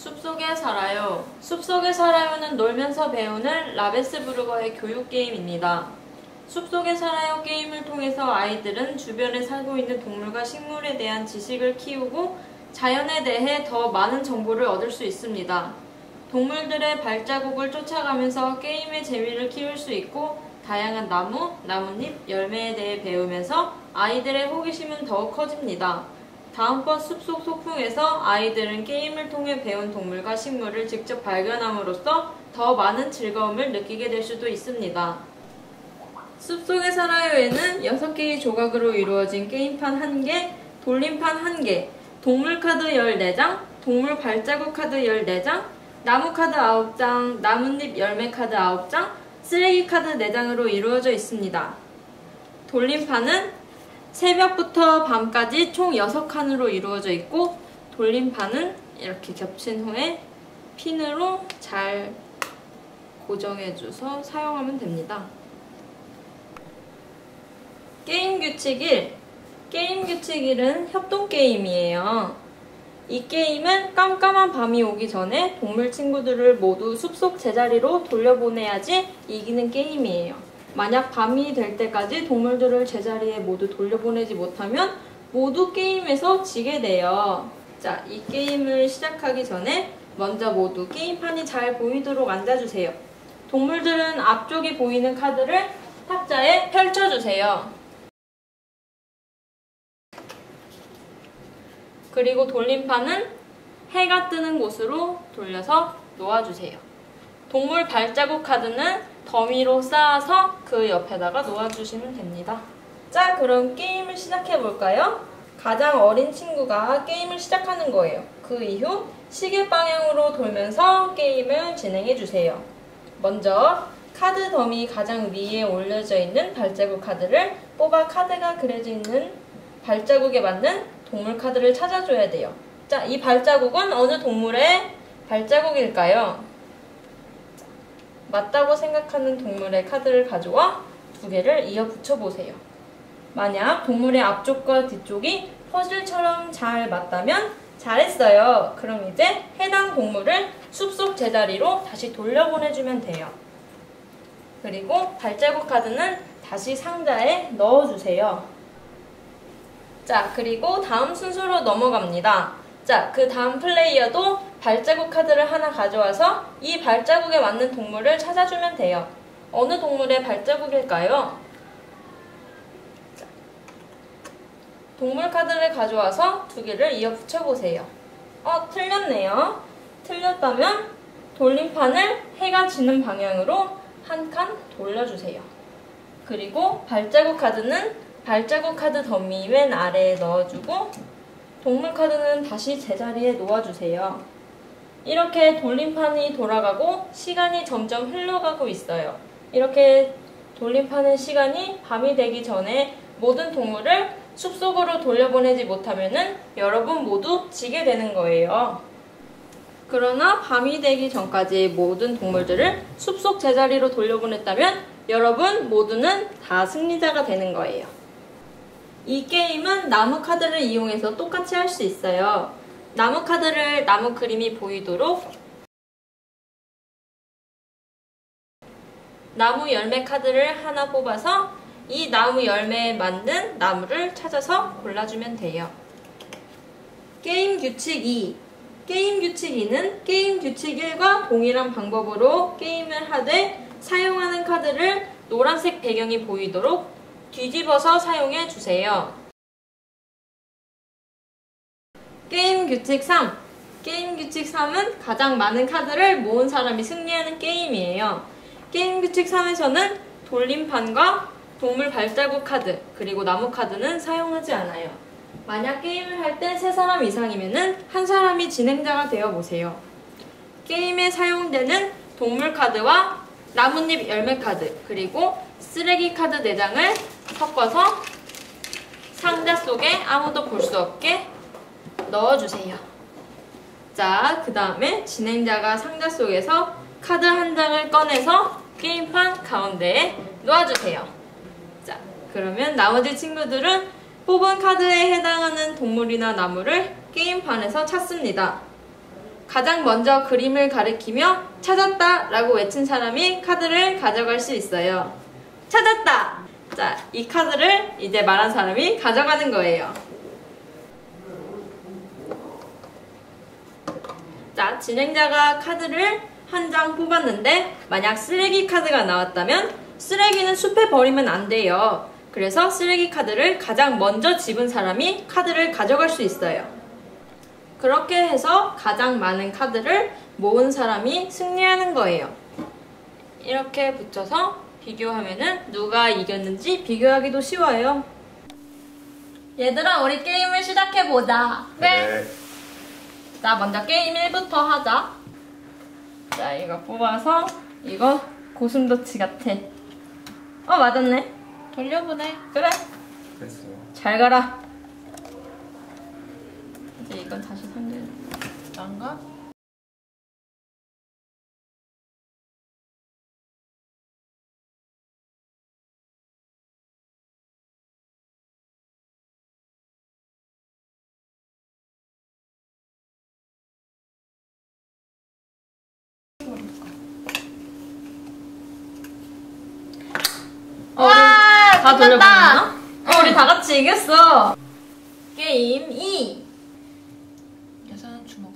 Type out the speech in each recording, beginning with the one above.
숲속에 살아요. 숲속에 살아요는 놀면서 배우는 라베스부르거의 교육 게임입니다. 숲속에 살아요 게임을 통해서 아이들은 주변에 살고 있는 동물과 식물에 대한 지식을 키우고 자연에 대해 더 많은 정보를 얻을 수 있습니다. 동물들의 발자국을 쫓아가면서 게임의 재미를 키울 수 있고 다양한 나무, 나뭇잎, 열매에 대해 배우면서 아이들의 호기심은 더욱 커집니다. 다음번 숲속 소풍에서 아이들은 게임을 통해 배운 동물과 식물을 직접 발견함으로써 더 많은 즐거움을 느끼게 될 수도 있습니다. 숲속의 살아요에는 6개의 조각으로 이루어진 게임판 1개, 돌림판 1개, 동물 카드 14장, 동물 발자국 카드 14장, 나무 카드 9장, 나뭇잎 열매 카드 9장, 쓰레기 카드 4장으로 이루어져 있습니다. 돌림판은 새벽부터 밤까지 총 6칸으로 이루어져 있고 돌림판은 이렇게 겹친 후에 핀으로 잘 고정해줘서 사용하면 됩니다. 게임 규칙 1 게임 규칙 1은 협동 게임이에요. 이 게임은 깜깜한 밤이 오기 전에 동물 친구들을 모두 숲속 제자리로 돌려보내야지 이기는 게임이에요. 만약 밤이 될 때까지 동물들을 제자리에 모두 돌려보내지 못하면 모두 게임에서 지게 돼요. 자, 이 게임을 시작하기 전에 먼저 모두 게임판이 잘 보이도록 앉아주세요. 동물들은 앞쪽에 보이는 카드를 탁자에 펼쳐주세요. 그리고 돌림판은 해가 뜨는 곳으로 돌려서 놓아주세요. 동물 발자국 카드는 더미로 쌓아서 그 옆에다가 놓아주시면 됩니다. 자, 그럼 게임을 시작해 볼까요? 가장 어린 친구가 게임을 시작하는 거예요. 그 이후 시계 방향으로 돌면서 게임을 진행해 주세요. 먼저 카드 더미 가장 위에 올려져 있는 발자국 카드를 뽑아 카드가 그려져 있는 발자국에 맞는 동물 카드를 찾아줘야 돼요. 자, 이 발자국은 어느 동물의 발자국일까요? 맞다고 생각하는 동물의 카드를 가져와 두 개를 이어 붙여보세요. 만약 동물의 앞쪽과 뒤쪽이 퍼즐처럼 잘 맞다면 잘했어요. 그럼 이제 해당 동물을 숲속 제자리로 다시 돌려보내주면 돼요. 그리고 발자국 카드는 다시 상자에 넣어주세요. 자, 그리고 다음 순서로 넘어갑니다. 자, 그 다음 플레이어도 발자국 카드를 하나 가져와서 이 발자국에 맞는 동물을 찾아주면 돼요. 어느 동물의 발자국일까요? 동물 카드를 가져와서 두 개를 이어 붙여 보세요. 어, 틀렸네요. 틀렸다면 돌림판을 해가 지는 방향으로 한 칸 돌려주세요. 그리고 발자국 카드는 발자국 카드 더미 맨 아래에 넣어주고 동물 카드는 다시 제자리에 놓아주세요. 이렇게 돌림판이 돌아가고 시간이 점점 흘러가고 있어요. 이렇게 돌림판의 시간이 밤이 되기 전에 모든 동물을 숲속으로 돌려보내지 못하면 여러분 모두 지게 되는 거예요. 그러나 밤이 되기 전까지 모든 동물들을 숲속 제자리로 돌려보냈다면 여러분 모두는 다 승리자가 되는 거예요. 이 게임은 나무 카드를 이용해서 똑같이 할 수 있어요. 나무 카드를 나무 그림이 보이도록 나무 열매 카드를 하나 뽑아서 이 나무 열매에 맞는 나무를 찾아서 골라주면 돼요. 게임 규칙 2 게임 규칙 2는 게임 규칙 1과 동일한 방법으로 게임을 하되 사용하는 카드를 노란색 배경이 보이도록 뒤집어서 사용해 주세요. 게임 규칙 3. 게임 규칙 3은 가장 많은 카드를 모은 사람이 승리하는 게임이에요. 게임 규칙 3에서는 돌림판과 동물 발자국 카드, 그리고 나무 카드는 사용하지 않아요. 만약 게임을 할때 3사람 이상이면 한 사람이 진행자가 되어 보세요. 게임에 사용되는 동물 카드와 나뭇잎 열매 카드, 그리고 쓰레기 카드 4장을 섞어서 상자 속에 아무도 볼 수 없게 넣어주세요. 자, 그 다음에 진행자가 상자 속에서 카드 한 장을 꺼내서 게임판 가운데에 놓아주세요. 자, 그러면 나머지 친구들은 뽑은 카드에 해당하는 동물이나 나무를 게임판에서 찾습니다. 가장 먼저 그림을 가리키며 찾았다 라고 외친 사람이 카드를 가져갈 수 있어요. 찾았다! 자, 이 카드를 이제 말한 사람이 가져가는 거예요. 자, 진행자가 카드를 한 장 뽑았는데 만약 쓰레기 카드가 나왔다면 쓰레기는 숲에 버리면 안 돼요. 그래서 쓰레기 카드를 가장 먼저 집은 사람이 카드를 가져갈 수 있어요. 그렇게 해서 가장 많은 카드를 모은 사람이 승리하는 거예요. 이렇게 붙여서 비교하면은 누가 이겼는지 비교하기도 쉬워요. 얘들아, 우리 게임을 시작해보자. 네. 자, 먼저 게임 1부터 하자. 자, 이거 뽑아서 이거 고슴도치 같아. 어, 맞았네. 돌려보내. 그래. 됐어요. 잘 가라. 이제 이건 다시 상대. 난가? 다. 돌려보나? 어, 우리 다 같이 이겼어. 게임 2. 여자는 주먹.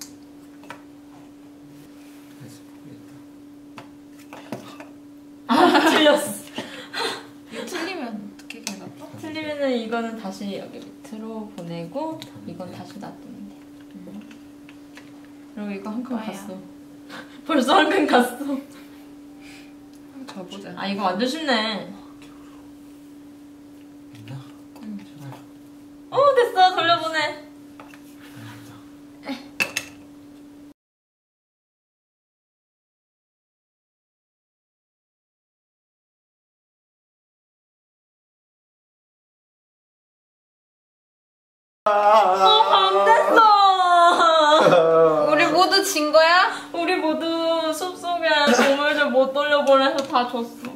아, 틀렸어. 이거 틀리면 어떻게 걔가 또? 틀리면은 이거는 다시 여기 밑으로 보내고 이건 다시 놔두면 돼. 그리고 이거 한 칸? 갔어. 벌써 한 칸 갔어. 저보자. 아 이거 완전 쉽네. 있나? 제발. 어 됐어 돌려보내. 어안 됐어. 우리 모두 진 거야? 우리 모두 숲속에 동물들 못 돌려보내서 다 줬어.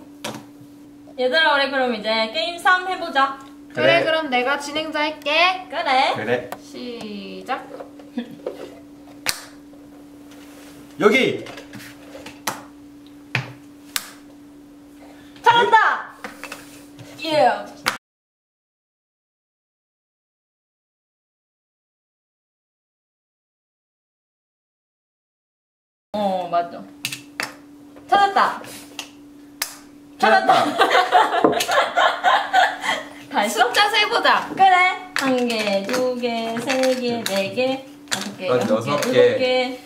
얘들아 우리 그럼 이제 게임 3 해보자. 그래, 그럼 내가 진행자 할게. 그래. 그래. 시작. 여기. 찾았다. 예. 어 맞아. 찾았다. 찾았다. 다 했어? 숫자 세보자. 그래. 한 개, 두 개, 세 개, 네 개, 다섯 개, 어, 여섯 개, 개. 일곱 개,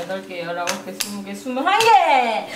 여덟 개, 열아홉 개, 스무 개, 스물한 개.